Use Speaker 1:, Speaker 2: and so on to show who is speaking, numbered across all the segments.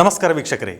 Speaker 1: ನಮಸ್ಕಾರ ವೀಕ್ಷಕರೇ.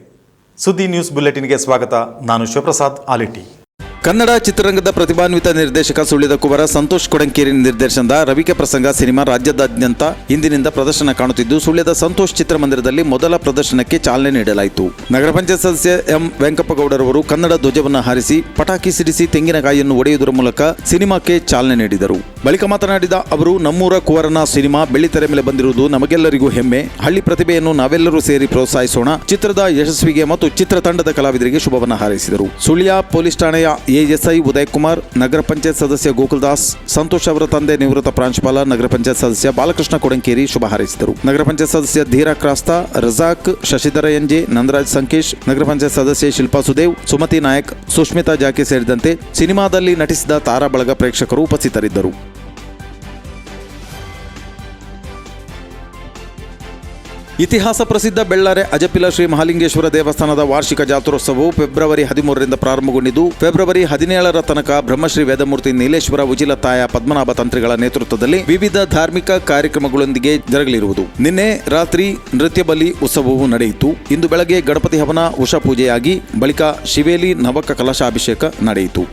Speaker 1: ಸುದ್ದಿ ನ್ಯೂಸ್ ಬುಲೆಟಿನ್ಗೆ ಸ್ವಾಗತ. ನಾನು ಶಿವಪ್ರಸಾದ್ ಆಲಿಟಿ.
Speaker 2: ಕನ್ನಡ ಚಿತ್ರರಂಗದ ಪ್ರತಿಭಾನ್ವಿತ ನಿರ್ದೇಶಕ ಸುಳಿದ ಕುವರ ಸಂತೋಷ್ ಕೊಡಂಕೇರಿ ನಿರ್ದೇಶನದ ರವಿಕೆ ಪ್ರಸಂಗ ಸಿನಿಮಾ ರಾಜ್ಯದಾದ್ಯಂತ ಇಂದಿನಿಂದ ಪ್ರದರ್ಶನ ಕಾಣುತ್ತಿದ್ದು, ಸುಳ್ಯದ ಸಂತೋಷ್ ಚಿತ್ರಮಂದಿರದಲ್ಲಿ ಮೊದಲ ಪ್ರದರ್ಶನಕ್ಕೆ ಚಾಲನೆ ನೀಡಲಾಯಿತು. ನಗರ ಪಂಚಾಯತ್ ಸದಸ್ಯ ಎಂ ವೆಂಕಪ್ಪಗೌಡರವರು ಕನ್ನಡ ಧ್ವಜವನ್ನು ಹಾರಿಸಿ ಪಟಾಕಿ ಸಿಡಿಸಿ ತೆಂಗಿನಕಾಯಿಯನ್ನು ಒಡೆಯುವುದರ ಮೂಲಕ ಸಿನಿಮಾಕ್ಕೆ ಚಾಲನೆ ನೀಡಿದರು. ಬಳಿಕ ಮಾತನಾಡಿದ ಅವರು, ನಮ್ಮೂರ ಕುವರನ ಸಿನಿಮಾ ಬೆಳ್ಳಿತೆರೆ ಮೇಲೆ ಬಂದಿರುವುದು ನಮಗೆಲ್ಲರಿಗೂ ಹೆಮ್ಮೆ. ಹಳ್ಳಿ ಪ್ರತಿಭೆಯನ್ನು ನಾವೆಲ್ಲರೂ ಸೇರಿ ಪ್ರೋತ್ಸಾಹಿಸೋಣ. ಚಿತ್ರದ ಯಶಸ್ವಿಗೆ ಮತ್ತು ಚಿತ್ರತಂಡದ ಕಲಾವಿದರಿಗೆ ಶುಭವನ್ನು ಹಾರೈಸಿದರು. ಸುಳ್ಯ ಪೊಲೀಸ್ ಠಾಣೆಯ ಎಎಸ್ಐ ಉದಯ್ ಕುಮಾರ್ ನಗರ ಪಂಚಾಯತ್ ಸದಸ್ಯ ಗೋಕುಲ್ದಾಸ್, ಸಂತೋಷ್ ಅವರ ತಂದೆ ನಿವೃತ್ತ ಪ್ರಾಂಶುಪಾಲ, ನಗರ ಪಂಚಾಯತ್ ಸದಸ್ಯ ಬಾಲಕೃಷ್ಣ ಕೊಡಂಕೇರಿ ಶುಭ ಹಾರೈಸಿದರು. ನಗರ ಪಂಚಾಯತ್ ಸದಸ್ಯ ಧೀರಾ ಕ್ರಾಸ್ತಾ, ರಜಾಕ್, ಶಶಿಧರ ಎಂಜೆ ನಂದರಾಜ್ ಸಂಕೇಶ್, ನಗರ ಪಂಚಾಯತ್ ಸದಸ್ಯೆ ಶಿಲ್ಪಾ ಸುದೇವ್, ಸುಮತಿ ನಾಯಕ್, ಸುಷ್ಮಿತಾ ಜಾಕಿ ಸೇರಿದಂತೆ ಸಿನಿಮಾದಲ್ಲಿ ನಟಿಸಿದ ತಾರಾ ಬಳಗ ಪ್ರೇಕ್ಷಕರು ಉಪಸ್ಥಿತರಿದ್ದರು. ಇತಿಹಾಸ ಪ್ರಸಿದ್ಧ ಬೆಳ್ಳಾರೆ ಅಜಪಿಲ ಶ್ರೀ ಮಹಾಲಿಂಗೇಶ್ವರ ದೇವಸ್ಥಾನದ ವಾರ್ಷಿಕ ಜಾತ್ರೋತ್ಸವವು ಫೆಬ್ರವರಿ ಹದಿಮೂರರಿಂದ ಪ್ರಾರಂಭಗೊಂಡಿದ್ದು, ಫೆಬ್ರವರಿ ಹದಿನೇಳರ ತನಕ ಬ್ರಹ್ಮಶ್ರೀ ವೇದಮೂರ್ತಿ ನೀಲೇಶ್ವರ ಉಜಿಲತಾಯ ಪದ್ಮನಾಭ ತಂತ್ರಿಗಳ ನೇತೃತ್ವದಲ್ಲಿ ವಿವಿಧ ಧಾರ್ಮಿಕ ಕಾರ್ಯಕ್ರಮಗಳೊಂದಿಗೆ ಜರಗಲಿರುವುದು. ನಿನ್ನೆ ರಾತ್ರಿ ನೃತ್ಯ ಬಲಿ ಉತ್ಸವವು ನಡೆಯಿತು. ಇಂದು ಬೆಳಗ್ಗೆ ಗಣಪತಿ ಹವನ ಉಷಾ ಪೂಜೆಯಾಗಿ ಬಳಿಕ ಶಿವೇಲಿ ನವಕ ಕಲಶಾಭಿಷೇಕ ನಡೆಯಿತು.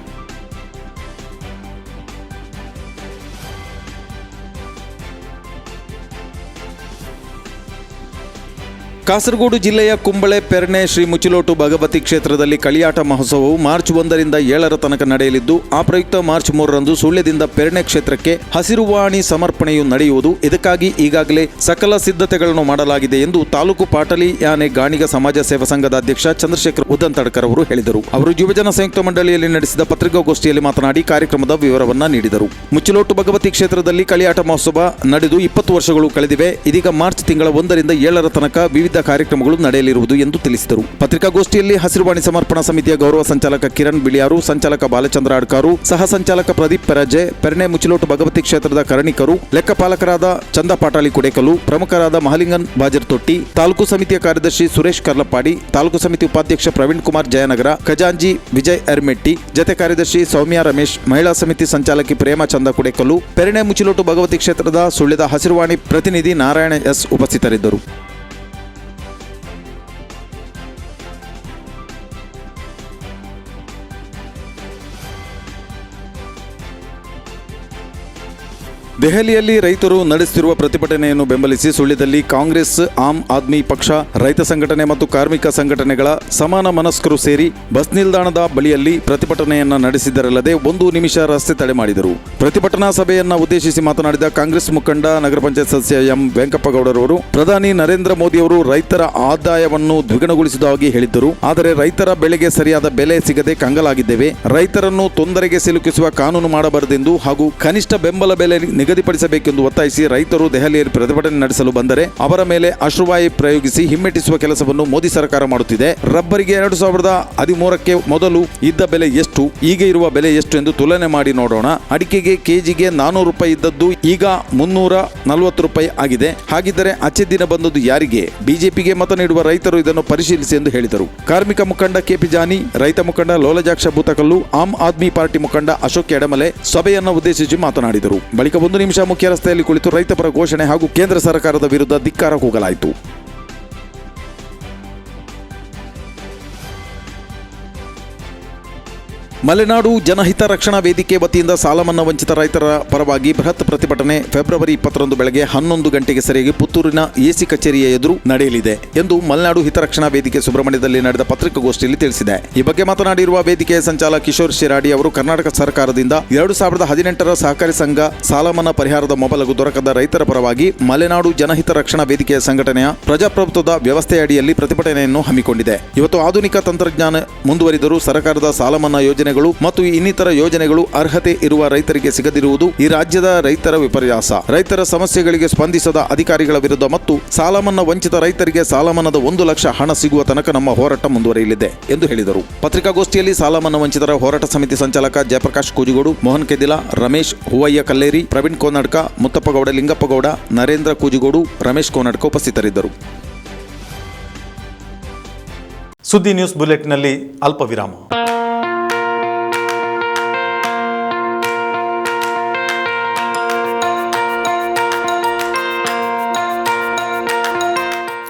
Speaker 2: ಕಾಸರಗೋಡು ಜಿಲ್ಲೆಯ ಕುಂಬಳೆ ಪೆರ್ಣೆ ಶ್ರೀ ಮುಚಿಲೋಟು ಭಗವತಿ ಕ್ಷೇತ್ರದಲ್ಲಿ ಕಳಿಯಾಟ ಮಹೋತ್ಸವವು ಮಾರ್ಚ್ ಒಂದರಿಂದ ಏಳರ ತನಕ ನಡೆಯಲಿದ್ದು, ಆ ಪ್ರಯುಕ್ತ ಮಾರ್ಚ್ ಮೂರರಂದು ಸುಳ್ಯದಿಂದ ಪೆರ್ಣೆ ಕ್ಷೇತ್ರಕ್ಕೆ ಹಸಿರುವಾಣಿ ಸಮರ್ಪಣೆಯು ನಡೆಯುವುದು. ಇದಕ್ಕಾಗಿ ಈಗಾಗಲೇ ಸಕಲ ಸಿದ್ಧತೆಗಳನ್ನು ಮಾಡಲಾಗಿದೆ ಎಂದು ತಾಲೂಕು ಪಾಟಲಿ ಯಾನೆ ಗಾಣಿಗ ಸಮಾಜ ಸೇವಾ ಸಂಘದ ಅಧ್ಯಕ್ಷ ಚಂದ್ರಶೇಖರ್ ಉದಂತಡ್ಕರ್ ಅವರು ಹೇಳಿದರು. ಅವರು ಯುವಜನ ಸಂಯುಕ್ತ ಮಂಡಳಿಯಲ್ಲಿ ನಡೆಸಿದ ಪತ್ರಿಕಾಗೋಷ್ಠಿಯಲ್ಲಿ ಮಾತನಾಡಿ ಕಾರ್ಯಕ್ರಮದ ವಿವರವನ್ನ ನೀಡಿದರು. ಮುಚ್ಚಿಲೋಟು ಭಗವತಿ ಕ್ಷೇತ್ರದಲ್ಲಿ ಕಳಿಯಾಟ ಮಹೋತ್ಸವ ನಡೆದು ಇಪ್ಪತ್ತು ವರ್ಷಗಳು ಕಳೆದಿವೆ. ಇದೀಗ ಮಾರ್ಚ್ ತಿಂಗಳ ಒಂದರಿಂದ ಏಳರ ತನಕ ವಿವಿಧ ಕಾರ್ಯಕ್ರಮಗಳು ನಡೆಯಲಿರುವುದು ಎಂದು ತಿಳಿಸಿದರು. ಪತ್ರಿಕಾಗೋಷ್ಠಿಯಲ್ಲಿ ಹಸಿರುವಾಣಿ ಸಮರ್ಪಣಾ ಸಮಿತಿಯ ಗೌರವ ಸಂಚಾಲಕ ಕಿರಣ್ ಬಿಳಿಯಾರು, ಸಂಚಾಲಕ ಬಾಲಚಂದ್ರ ಅಡ್ಕಾರು, ಸಹ ಸಂಚಾಲಕ ಪ್ರದೀಪ್ ಪೆರಜೆ, ಪೆರಣೆ ಮುಚಿಲೋಟು ಭಗವತಿ ಕ್ಷೇತ್ರದ ಕರಣಿಕರು ಲೆಕ್ಕಪಾಲಕರಾದ ಚಂದ ಪಾಟಾಳಿ ಕುಡೇಕಲು ಪ್ರಮುಖರಾದ ಮಹಲಿಂಗನ್ ಬಾಜರ್ ತೊಟ್ಟಿ, ತಾಲೂಕು ಸಮಿತಿಯ ಕಾರ್ಯದರ್ಶಿ ಸುರೇಶ್ ಕರ್ಲಪ್ಪಾಡಿ, ತಾಲೂಕು ಸಮಿತಿ ಉಪಾಧ್ಯಕ್ಷ ಪ್ರವೀಣ್ ಕುಮಾರ್ ಜಯನಗರ, ಖಜಾಂಜಿ ವಿಜಯ್ ಅರ್ಮೆಟ್ಟಿ, ಜತೆ ಕಾರ್ಯದರ್ಶಿ ಸೌಮ್ಯ ರಮೇಶ್, ಮಹಿಳಾ ಸಮಿತಿ ಸಂಚಾಲಕಿ ಪ್ರೇಮ ಚಂದ ಕುಡೇಕಲು ಪೆರಣೆ ಮುಚಿಲೋಟು ಭಗವತಿ ಕ್ಷೇತ್ರದ ಸುಳ್ಳದ ಹಸಿರುವಾಣಿ ಪ್ರತಿನಿಧಿ ನಾರಾಯಣ ಎಸ್ ಉಪಸ್ಥಿತರಿದ್ದರು. ದೆಹಲಿಯಲ್ಲಿ ರೈತರು ನಡೆಸುತ್ತಿರುವ ಪ್ರತಿಭಟನೆಯನ್ನು ಬೆಂಬಲಿಸಿ ಸುಳ್ಯದಲ್ಲಿ ಕಾಂಗ್ರೆಸ್, ಆಮ್ ಆದ್ಮಿ ಪಕ್ಷ, ರೈತ ಸಂಘಟನೆ ಮತ್ತು ಕಾರ್ಮಿಕ ಸಂಘಟನೆಗಳ ಸಮಾನ ಮನಸ್ಕರು ಸೇರಿ ಬಸ್ ನಿಲ್ದಾಣದ ಬಳಿಯಲ್ಲಿ ಪ್ರತಿಭಟನೆಯನ್ನ ನಡೆಸಿದರಲ್ಲದೆ ಒಂದು ನಿಮಿಷ ರಸ್ತೆ ತಡೆ ಮಾಡಿದರು. ಪ್ರತಿಭಟನಾ ಸಭೆಯನ್ನ ಉದ್ದೇಶಿಸಿ ಮಾತನಾಡಿದ ಕಾಂಗ್ರೆಸ್ ಮುಖಂಡ, ನಗರ ಪಂಚಾಯತ್ ಸದಸ್ಯ ಎಂ ವೆಂಕಪ್ಪಗೌಡರವರು, ಪ್ರಧಾನಿ ನರೇಂದ್ರ ಮೋದಿಯವರು ರೈತರ ಆದಾಯವನ್ನು ದ್ವಿಗುಣಗೊಳಿಸುವುದಾಗಿ ಹೇಳಿದ್ದರು. ಆದರೆ ರೈತರ ಬೆಳೆಗೆ ಸರಿಯಾದ ಬೆಲೆ ಸಿಗದೆ ಕಂಗಲಾಗಿದ್ದೇವೆ. ರೈತರನ್ನು ತೊಂದರೆಗೆ ಸಿಲುಕಿಸುವ ಕಾನೂನು ಮಾಡಬಾರದೆಂದು ಹಾಗೂ ಕನಿಷ್ಠ ಬೆಂಬಲ ಬೆಲೆ ನಿಗದಿಪಡಿಸಬೇಕೆಂದು ಒತ್ತಾಯಿಸಿ ರೈತರು ದೆಹಲಿಯಲ್ಲಿ ಪ್ರತಿಭಟನೆ ನಡೆಸಲು ಬಂದರೆ ಅವರ ಮೇಲೆ ಅಶ್ರುವಾಯು ಪ್ರಯೋಗಿಸಿ ಹಿಮ್ಮೆಟ್ಟಿಸುವ ಕೆಲಸವನ್ನು ಮೋದಿ ಸರ್ಕಾರ ಮಾಡುತ್ತಿದೆ. ರಬ್ಬರಿಗೆ ಎರಡು ಸಾವಿರದ ಹದಿಮೂರಕ್ಕೆ ಮೊದಲು ಇದ್ದ ಬೆಲೆ ಎಷ್ಟು ಈಗ ಇರುವ ಬೆಲೆ ಎಷ್ಟು ಎಂದು ತುಲನೆ ಮಾಡಿ ನೋಡೋಣ. ಅಡಿಕೆಗೆ ಕೆಜಿಗೆ ನಾನೂರು ರೂಪಾಯಿ ಇದ್ದದ್ದು ಈಗ ಮುನ್ನೂರ ನಲವತ್ತು ರೂಪಾಯಿ ಆಗಿದೆ. ಹಾಗಿದ್ದರೆ ಅಚ್ಚೆ ದಿನ ಬಂದದ್ದು ಯಾರಿಗೆ? ಬಿಜೆಪಿಗೆ ಮತ ನೀಡುವ ರೈತರು ಇದನ್ನು ಪರಿಶೀಲಿಸಿ ಎಂದು ಹೇಳಿದರು. ಕಾರ್ಮಿಕ ಮುಖಂಡ ಕೆಪಿ ಜಾನಿ, ರೈತ ಮುಖಂಡ ಲೋಲಜಾಕ್ಷ ಭೂತಕಲ್ಲು, ಆಮ್ ಆದ್ಮಿ ಪಾರ್ಟಿ ಮುಖಂಡ ಅಶೋಕ್ ಎಡಮಲೆ ಸಭೆಯನ್ನು ಉದ್ದೇಶಿಸಿ ಮಾತನಾಡಿದರು. ಬಳಿಕ ಒಂದು ನಿಮಿಷ ಮುಖ್ಯ ರಸ್ತೆಯಲ್ಲಿ ಕುಳಿತು ರೈತಪರ ಘೋಷಣೆ ಹಾಗೂ ಕೇಂದ್ರ ಸರ್ಕಾರದ ವಿರುದ್ಧ ಧಿಕ್ಕಾರ ಕೂಗಲಾಯಿತು. ಮಲೆನಾಡು ಜನಹಿತ ರಕ್ಷಣಾ ವೇದಿಕೆ ವತಿಯಿಂದ ಸಾಲಮನ್ನಾ ವಂಚಿತ ರೈತರ ಪರವಾಗಿ ಬೃಹತ್ ಪ್ರತಿಭಟನೆ ಫೆಬ್ರವರಿ ಇಪ್ಪತ್ತರಂದು ಬೆಳಗ್ಗೆ ಹನ್ನೊಂದು ಗಂಟೆಗೆ ಸರಿಯಾಗಿ ಪುತ್ತೂರಿನ ಎಸಿ ಕಚೇರಿಯ ಎದುರು ನಡೆಯಲಿದೆ ಎಂದು ಮಲೆನಾಡು ಹಿತರಕ್ಷಣಾ ವೇದಿಕೆ ಸುಬ್ರಹ್ಮಣ್ಯದಲ್ಲಿ ನಡೆದ ಪತ್ರಿಕಾಗೋಷ್ಠಿಯಲ್ಲಿ ತಿಳಿಸಿದೆ. ಈ ಬಗ್ಗೆ ಮಾತನಾಡಿರುವ ವೇದಿಕೆಯ ಸಂಚಾಲಕ ಕಿಶೋರ್ ಶಿರಾಡಿ ಅವರು, ಕರ್ನಾಟಕ ಸರ್ಕಾರದಿಂದ ಎರಡು ಸಾವಿರದ ಹದಿನೆಂಟರ ಸಹಕಾರಿ ಸಂಘ ಸಾಲಮನ್ನಾ ಪರಿಹಾರದ ಮೊಬಲಗು ದೊರಕದ ರೈತರ ಪರವಾಗಿ ಮಲೆನಾಡು ಜನಹಿತ ರಕ್ಷಣಾ ವೇದಿಕೆಯ ಸಂಘಟನೆಯ ಪ್ರಜಾಪ್ರಭುತ್ವದ ವ್ಯವಸ್ಥೆಯಡಿಯಲ್ಲಿ ಪ್ರತಿಭಟನೆಯನ್ನು ಹಮ್ಮಿಕೊಂಡಿದೆ. ಇವತ್ತು ಆಧುನಿಕ ತಂತ್ರಜ್ಞಾನ ಮುಂದುವರಿದರೂ ಸರ್ಕಾರದ ಸಾಲಮನ್ನಾ ಯೋಜನೆಗಳು ಮತ್ತು ಇನ್ನಿತರ ಯೋಜನೆಗಳು ಅರ್ಹತೆ ಇರುವ ರೈತರಿಗೆ ಸಿಗದಿರುವುದು ಈ ರಾಜ್ಯದ ರೈತರ ವಿಪರ್ಯಾಸ. ರೈತರ ಸಮಸ್ಯೆಗಳಿಗೆ ಸ್ಪಂದಿಸದ ಅಧಿಕಾರಿಗಳ ವಿರುದ್ಧ ಮತ್ತು ಸಾಲಮನ್ನಾ ವಂಚಿತ ರೈತರಿಗೆ ಸಾಲಮನ್ನದ ಒಂದು ಲಕ್ಷ ಹಣ ಸಿಗುವ ತನಕ ನಮ್ಮ ಹೋರಾಟ ಮುಂದುವರಿಯಲಿದೆ ಎಂದು ಹೇಳಿದರು. ಪತ್ರಿಕಾಗೋಷ್ಠಿಯಲ್ಲಿ ಸಾಲಮನ್ನಾ ವಂಚಿತರ ಹೋರಾಟ ಸಮಿತಿ ಸಂಚಾಲಕ ಜಯಪ್ರಕಾಶ್ ಕೂಜುಗೋಡು, ಮೋಹನ್ ಕೆದಿಲಾ, ರಮೇಶ್ ಹೂವಯ್ಯ ಕಲ್ಲೇರಿ, ಪ್ರವೀಣ್ ಕೋನಡ್ಕ ಮುತ್ತಪ್ಪಗೌಡ ಲಿಂಗಪ್ಪಗೌಡ ನರೇಂದ್ರ ಕೂಜುಗೋಡು, ರಮೇಶ್ ಕೋನಡ್ಕ ಉಪಸ್ಥಿತರಿದ್ದರು.
Speaker 1: ಸುದ್ದಿ ನ್ಯೂಸ್ ಬುಲೆಟ್ನಲ್ಲಿ ಅಲ್ಪ ವಿರಾಮ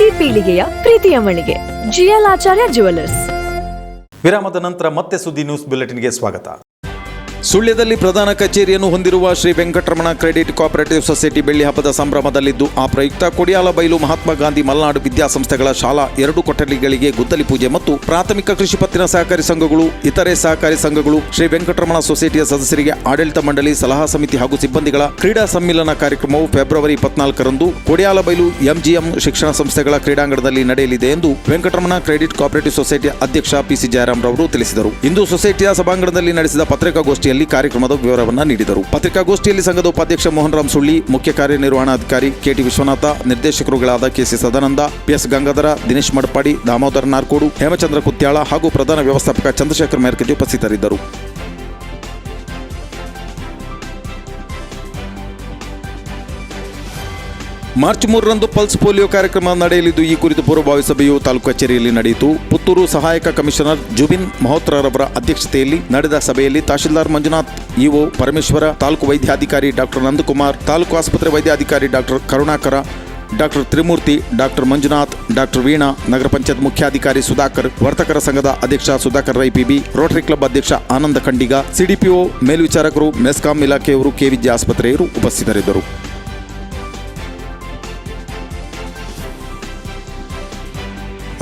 Speaker 3: ಪ್ರತಿ ಪೀಳಿಗೆಯ ಪ್ರೀತಿಯ ಮಳಿಗೆ. ಜಿಎಲ್ ಆಚಾರ್ಯ ಜುವೆಲ್ಲರ್ಸ್
Speaker 1: ವಿರಾಮದ ನಂತರ ಮತ್ತೆ ಸುದ್ದಿ ನ್ಯೂಸ್ ಬುಲೆಟಿನ್ಗೆ ಸ್ವಾಗತ.
Speaker 2: ಸುಳ್ಯದಲ್ಲಿ ಪ್ರಧಾನ ಕಚೇರಿಯನ್ನು ಹೊಂದಿರುವ Shri Venkataramana credit cooperative society ಬೆಳ್ಳಿ ಹಬ್ಬದ ಸಂಭ್ರಮದಲ್ಲಿದ್ದು, ಆ ಪ್ರಯುಕ್ತ ಕೊಡಿಯಾಲ ಬೈಲು ಮಹಾತ್ಮ ಗಾಂಧಿ ಮಲೆನಾಡು ವಿದ್ಯಾಸಂಸ್ಥೆಗಳ ಶಾಲಾ ಎರಡು ಕೊಠಡಿಗಳಿಗೆ ಗುದ್ದಲಿ ಪೂಜೆ ಮತ್ತು ಪ್ರಾಥಮಿಕ ಕೃಷಿ ಪತ್ತಿನ ಸಹಕಾರಿ ಸಂಘಗಳು, ಇತರೆ ಸಹಕಾರಿ ಸಂಘಗಳು, ಶ್ರೀ ವೆಂಕಟರಮಣ ಸೊಸೈಟಿಯ ಸದಸ್ಯರಿಗೆ ಆಡಳಿತ ಮಂಡಳಿ, ಸಲಹಾ ಸಮಿತಿ ಹಾಗೂ ಸಿಬ್ಬಂದಿಗಳ ಕ್ರೀಡಾ ಸಮ್ಮಿಲನ ಕಾರ್ಯಕ್ರಮವು ಫೆಬ್ರವರಿ ಇಪ್ಪತ್ನಾಲ್ಕರಂದು ಕೊಡಿಯಾಲಬೈಲು ಎಂಜಿಎಂ ಶಿಕ್ಷಣ ಸಂಸ್ಥೆಗಳ ಕ್ರೀಡಾಂಗಣದಲ್ಲಿ ನಡೆಯಲಿದೆ ಎಂದು ವೆಂಕಟರಮಣ ಕ್ರೆಡಿಟ್ ಕೋಆಪರೇಟಿವ್ ಸೊಸೈಟಿಯ ಅಧ್ಯಕ್ಷ ಪಿಸಿ ಜಯರಾಮ್ ರವರು ತಿಳಿಸಿದರು. ಇಂದು ಸೊಸೈಟಿಯ ಸಭಾಂಗಣದಲ್ಲಿ ನಡೆಸಿದ ಪತ್ರಿಕಾಗೋಷ್ಠಿಯಲ್ಲಿ ಕಾರ್ಯಕ್ರಮದ ವಿವರವನ್ನು ನೀಡಿದರು. ಪತ್ರಿಕಾಗೋಷ್ಠಿಯಲ್ಲಿ ಸಂಘದ ಉಪಾಧ್ಯಕ್ಷ ಮೋಹನ್ ರಾಮ್ ಸುಳ್ಳಿ, ಮುಖ್ಯ ಕಾರ್ಯನಿರ್ವಹಣಾಧಿಕಾರಿ ಕೆಟಿ ವಿಶ್ವನಾಥ, ನಿರ್ದೇಶಕರುಗಳಾದ ಕೆಸಿ ಸದಾನಂದ ಪಿಎಸ್ ಗಂಗಾಧರ, ದಿನೇಶ್ ಮಡಪಾಡಿ, ದಾಮೋದರ ನಾರ್ಕೋಡು, ಹೇಮಚಂದ್ರ ಕುತ್ಯಾಳ ಹಾಗೂ ಪ್ರಧಾನ ವ್ಯವಸ್ಥಾಪಕ ಚಂದ್ರಶೇಖರ್ ಮೇರ್ಕಜಿ ಉಪಸ್ಥಿತರಿದ್ದರು. ಮಾರ್ಚ್ ಮೂರರಂದು ಪಲ್ಸ್ ಪೋಲಿಯೋ ಕಾರ್ಯಕ್ರಮ ನಡೆಯಲಿದ್ದು, ಈ ಕುರಿತು ಪೂರ್ವಭಾವಿ ಸಭೆಯು ತಾಲೂಕು ಕಚೇರಿಯಲ್ಲಿ ನಡೆಯಿತು. ಪುತ್ತೂರು ಸಹಾಯಕ ಕಮಿಷನರ್ ಜುಬಿನ್ ಮಹೋತ್ರರವರ ಅಧ್ಯಕ್ಷತೆಯಲ್ಲಿ ನಡೆದ ಸಭೆಯಲ್ಲಿ ತಹಶೀಲ್ದಾರ್ ಮಂಜುನಾಥ್, ಇಒ ಪರಮೇಶ್ವರ, ತಾಲೂಕು ವೈದ್ಯಾಧಿಕಾರಿ ಡಾಕ್ಟರ್ ನಂದಕುಮಾರ್, ತಾಲೂಕು ಆಸ್ಪತ್ರೆ ವೈದ್ಯಾಧಿಕಾರಿ doctor Karunakara, doctor Trimurthy, doctor Manjunath, doctor Veena, ನಗರ ಪಂಚಾಯತ್ ಮುಖ್ಯಾಧಿಕಾರಿ ಸುಧಾಕರ್, ವರ್ತಕರ ಸಂಘದ ಅಧ್ಯಕ್ಷ Sudhakar Rai PB, Rotary club ಅಧ್ಯಕ್ಷ ಆನಂದ ಖಂಡಿಗ, ಸಿಡಿಪಿಒ ಮೇಲ್ವಿಚಾರಕರು, ಮೆಸ್ಕಾಂ ಇಲಾಖೆಯವರು ಕೆವಿಜಿ ಆಸ್ಪತ್ರೆಯವರು ಉಪಸ್ಥಿತರಿದ್ದರು.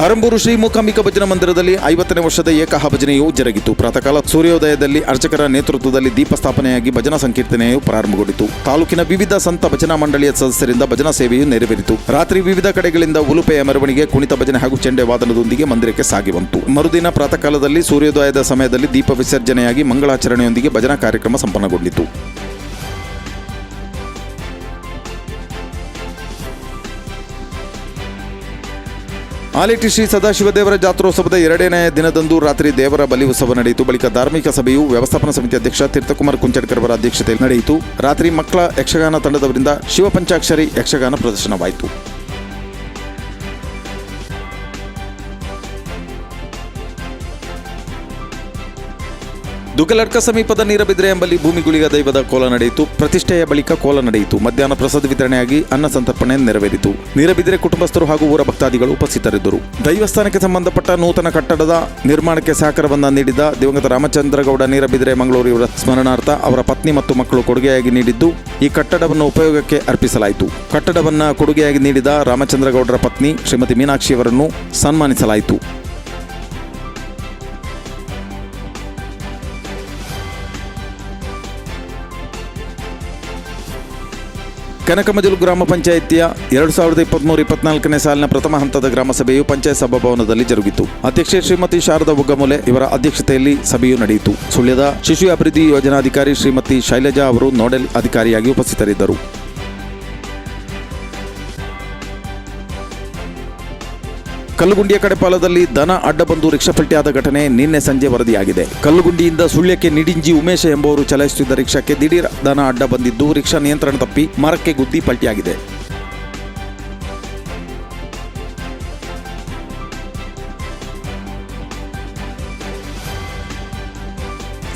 Speaker 2: ಅರಂಬೂರು ಶ್ರೀ ಮೂಕಾಂಬಿಕಾ ಭಜನಾ ಮಂದಿರದಲ್ಲಿ ಐವತ್ತನೇ ವರ್ಷದ ಏಕಹ ಭಜನೆಯು ಜರುಗಿತು. ಪ್ರಾತಃಕಾಲ ಸೂರ್ಯೋದಯದಲ್ಲಿ ಅರ್ಚಕರ ನೇತೃತ್ವದಲ್ಲಿ ದೀಪ ಸ್ಥಾಪನೆಯಾಗಿ ಭಜನಾ ಸಂಕೀರ್ತನೆಯು ಪ್ರಾರಂಭಗೊಂಡಿತು. ತಾಲೂಕಿನ ವಿವಿಧ ಸಂತ ಭಜನಾ ಮಂಡಳಿಯ ಸದಸ್ಯರಿಂದ ಭಜನಾ ಸೇವೆಯು ನೆರವೇರಿತು. ರಾತ್ರಿ ವಿವಿಧ ಕಡೆಗಳಿಂದ ಉಲುಪೆಯ ಮೆರವಣಿಗೆ, ಕುಣಿತ ಭಜನೆ ಹಾಗೂ ಚೆಂಡೆ ವಾದನದೊಂದಿಗೆ ಮಂದಿರಕ್ಕೆ ಸಾಗಿ ಬಂತು. ಮರುದಿನ ಪ್ರಾತಃಕಾಲದಲ್ಲಿ ಸೂರ್ಯೋದಯದ ಸಮಯದಲ್ಲಿ ದೀಪ ವಿಸರ್ಜನೆಯಾಗಿ ಮಂಗಳಾಚರಣೆಯೊಂದಿಗೆ ಭಜನಾ ಕಾರ್ಯಕ್ರಮ ಸಂಪನ್ನಗೊಂಡಿತು. ಆಲೇಟಿ ಶ್ರೀ ಸದಾಶಿವ ದೇವರ ಜಾತ್ರೋತ್ಸವದ ಎರಡನೇ ದಿನದಂದು ರಾತ್ರಿ ದೇವರ ಬಲಿ ಉತ್ಸವ ನಡೆಯಿತು. ಬಳಿಕ ಧಾರ್ಮಿಕ ಸಭೆಯು ವ್ಯವಸ್ಥಾಪನಾ ಸಮಿತಿ ಅಧ್ಯಕ್ಷ ತೀರ್ಥಕುಮಾರ್ ಕುಂಚಡ್ಕರ್ ಅವರ ಅಧ್ಯಕ್ಷತೆಯಲ್ಲಿ ನಡೆಯಿತು. ರಾತ್ರಿ ಮಕ್ಕಳ ಯಕ್ಷಗಾನ ತಂಡದವರಿಂದ ಶಿವಪಂಚಾಕ್ಷರಿ ಯಕ್ಷಗಾನ ಪ್ರದರ್ಶನವಾಯಿತು. ದುಗ್ಗಲಡ್ಕ ಸಮೀಪದ ನೀರಬಿದ್ರೆ ಎಂಬಲ್ಲಿ ಭೂಮಿಗುಳಿಗ ದೈವದ ಕೋಲ ನಡೆಯಿತು. ಪ್ರತಿಷ್ಠೆಯ ಬಳಿಕ ಕೋಲ ನಡೆಯಿತು. ಮಧ್ಯಾಹ್ನ ಪ್ರಸಾದ ವಿತರಣೆಯಾಗಿ ಅನ್ನ ಸಂತರ್ಪಣೆ ನೆರವೇರಿತು. ನೀರಬಿದ್ರೆ ಕುಟುಂಬಸ್ಥರು ಹಾಗೂ ಊರ ಭಕ್ತಾದಿಗಳು ಉಪಸ್ಥಿತರಿದ್ದರು ದೈವಸ್ಥಾನಕ್ಕೆ ಸಂಬಂಧಪಟ್ಟ ನೂತನ ಕಟ್ಟಡದ ನಿರ್ಮಾಣಕ್ಕೆ ಸಹಕಾರವನ್ನ ನೀಡಿದ ದಿವಂಗತ ರಾಮಚಂದ್ರಗೌಡ ನೀರಬಿದ್ರೆ ಮಂಗಳೂರು ಇವರ ಸ್ಮರಣಾರ್ಥ ಅವರ ಪತ್ನಿ ಮತ್ತು ಮಕ್ಕಳು ಕೊಡುಗೆಯಾಗಿ ನೀಡಿದ್ದು, ಈ ಕಟ್ಟಡವನ್ನು ಉಪಯೋಗಕ್ಕೆ ಅರ್ಪಿಸಲಾಯಿತು. ಕಟ್ಟಡವನ್ನ ಕೊಡುಗೆಯಾಗಿ ನೀಡಿದ ರಾಮಚಂದ್ರಗೌಡರ ಪತ್ನಿ ಶ್ರೀಮತಿ ಮೀನಾಕ್ಷಿಯವರನ್ನು ಸನ್ಮಾನಿಸಲಾಯಿತು. ಕನಕಮಜಲು ಗ್ರಾಮ ಪಂಚಾಯಿತಿಯ ಎರಡು ಸಾವಿರದ ಇಪ್ಪತ್ಮೂರು ಇಪ್ಪತ್ನಾಲ್ಕನೇ ಸಾಲಿನ ಪ್ರಥಮ ಹಂತದ ಗ್ರಾಮ ಸಭೆಯು ಪಂಚಾಯತ್ ಸಭಾಭವನದಲ್ಲಿ ಜರುಗಿತು. ಅಧ್ಯಕ್ಷೆ ಶ್ರೀಮತಿ ಶಾರದಾ ಬುಗ್ಗಮೂಲೆ ಇವರ ಅಧ್ಯಕ್ಷತೆಯಲ್ಲಿ ಸಭೆಯು ನಡೆಯಿತು. ಸುಳ್ಯದ ಶಿಶು ಅಭಿವೃದ್ಧಿ ಯೋಜನಾಧಿಕಾರಿ ಶ್ರೀಮತಿ ಶೈಲಜಾ ಅವರು ನೋಡೆಲ್ ಅಧಿಕಾರಿಯಾಗಿ ಉಪಸ್ಥಿತರಿದ್ದರು. ಕಲ್ಲುಗುಂಡಿಯ ಕಡೆಪಾಲದಲ್ಲಿ ದನ ಅಡ್ಡ ಬಂದು ರಿಕ್ಷಾ ಪಲ್ಟಿಯಾದ ಘಟನೆ ನಿನ್ನೆ ಸಂಜೆ ವರದಿಯಾಗಿದೆ. ಕಲ್ಲುಗುಂಡಿಯಿಂದ ಸುಳ್ಯಕ್ಕೆ ನಿಡಿಂಜಿ ಉಮೇಶ ಎಂಬುವರು ಚಲಾಯಿಸುತ್ತಿದ್ದ ರಿಕ್ಷಾಕ್ಕೆ ದಿಢೀರ್ ದನ ಅಡ್ಡ ಬಂದಿದ್ದು ರಿಕ್ಷಾ ನಿಯಂತ್ರಣ ತಪ್ಪಿ ಮರಕ್ಕೆ ಗುದ್ದಿ ಪಲ್ಟಿಯಾಗಿದೆ.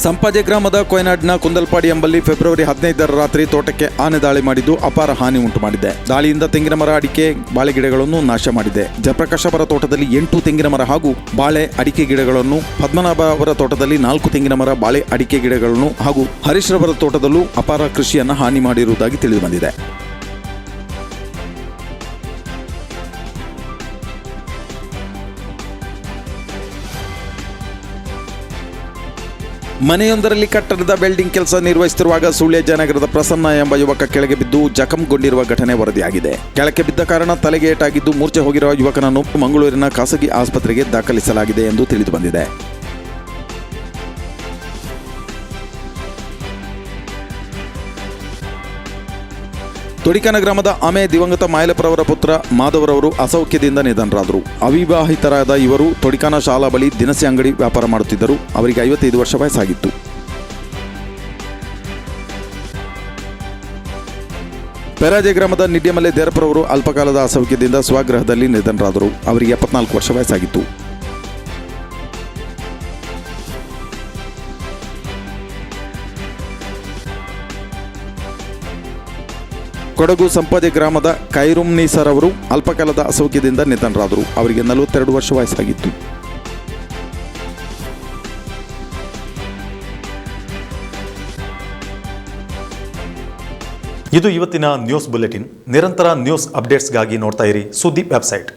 Speaker 2: ಸಂಪಾಜೆ ಗ್ರಾಮದ ಕೊಯ್ನಾಡ್ನ ಕುಂದಲ್ಪಾಡಿ ಎಂಬಲ್ಲಿ ಫೆಬ್ರವರಿ ಹದಿನೈದರ ರಾತ್ರಿ ತೋಟಕ್ಕೆ ಆನೆ ದಾಳಿ ಮಾಡಿದ್ದು ಅಪಾರ ಹಾನಿ ಉಂಟು ಮಾಡಿದೆ ದಾಳಿಯಿಂದ ತೆಂಗಿನ ಮರ ಅಡಿಕೆ, ಬಾಳೆ ಗಿಡಗಳನ್ನು ನಾಶ ಮಾಡಿದೆ. ಜಯಪ್ರಕಾಶ್ ಅವರ ತೋಟದಲ್ಲಿ ಎಂಟು ತೆಂಗಿನ ಮರ ಹಾಗೂ ಬಾಳೆ, ಅಡಿಕೆ ಗಿಡಗಳನ್ನು, ಪದ್ಮನಾಭ ಅವರ ತೋಟದಲ್ಲಿ ನಾಲ್ಕು ತೆಂಗಿನ ಮರ, ಬಾಳೆ, ಅಡಿಕೆ ಗಿಡಗಳನ್ನು ಹಾಗೂ ಹರೀಶ್ ರವರ ತೋಟದಲ್ಲೂ ಅಪಾರ ಕೃಷಿಯನ್ನು ಹಾನಿ ಮಾಡಿರುವುದಾಗಿ ತಿಳಿದು ಮನೆಯೊಂದರಲ್ಲಿ ಕಟ್ಟಡದ ವೆಲ್ಡಿಂಗ್ ಕೆಲಸ ನಿರ್ವಹಿಸುತ್ತಿರುವಾಗ ಸುಳ್ಯ ಜಯನಗರದ ಪ್ರಸನ್ನ ಎಂಬ ಯುವಕ ಕೆಳಗೆ ಬಿದ್ದು ಜಖಂಗೊಂಡಿರುವ ಘಟನೆ ವರದಿಯಾಗಿದೆ. ಕೆಳಕ್ಕೆ ಬಿದ್ದ ಕಾರಣ ತಲೆಗೆ ಏಟಾಗಿದ್ದು ಮೂರ್ಛೆ ಹೋಗಿರುವ ಯುವಕನನ್ನು ಮಂಗಳೂರಿನ ಖಾಸಗಿ ಆಸ್ಪತ್ರೆಗೆ ದಾಖಲಿಸಲಾಗಿದೆ ಎಂದು ತಿಳಿದು ತೊಡಿಕನ ಗ್ರಾಮದ ಆಮೆ ದಿವಂಗತ ಮಾಯಲಪುರವರ ಪುತ್ರ ಮಾಧವರವರು ಅಸೌಖ್ಯದಿಂದ ನಿಧನರಾದರು. ಅವಿವಾಹಿತರಾದ ಇವರು ತೊಡಿಕನ ಶಾಲಾ ಬಳಿ ದಿನಸಿ ಅಂಗಡಿ ವ್ಯಾಪಾರ ಮಾಡುತ್ತಿದ್ದರು. ಅವರಿಗೆ ಐವತ್ತೈದು ವರ್ಷ ವಯಸ್ಸಾಗಿತ್ತು. ಪೆರಾಜೆ ಗ್ರಾಮದ ನಿಡ್ಯಮಲೆ ದೇರಪುರವರು ಅಲ್ಪಕಾಲದ ಅಸೌಖ್ಯದಿಂದ ಸ್ವಗೃಹದಲ್ಲಿ ನಿಧನರಾದರು. ಅವರಿಗೆ ಎಪ್ಪತ್ನಾಲ್ಕು ವರ್ಷ ವಯಸ್ಸಾಗಿತ್ತು. ಕೊಡಗು ಸಂಪದೆ ಗ್ರಾಮದ ಕೈರುಮ್ ನೀಸರ್ ಅವರು ಅಲ್ಪಕಾಲದ ಅಸೌಖ್ಯದಿಂದ ನಿಧನರಾದರು. ಅವರಿಗೆ ನಲವತ್ತೆರಡು ವರ್ಷ ವಯಸ್ಸಾಗಿತ್ತು. ಇದು ಇವತ್ತಿನ ನ್ಯೂಸ್ ಬುಲೆಟಿನ್. ನಿರಂತರ ನ್ಯೂಸ್ ಅಪ್ಡೇಟ್ಸ್ಗಾಗಿ ನೋಡ್ತಾ ಇರಿ ಸುದ್ದಿ ವೆಬ್ಸೈಟ್.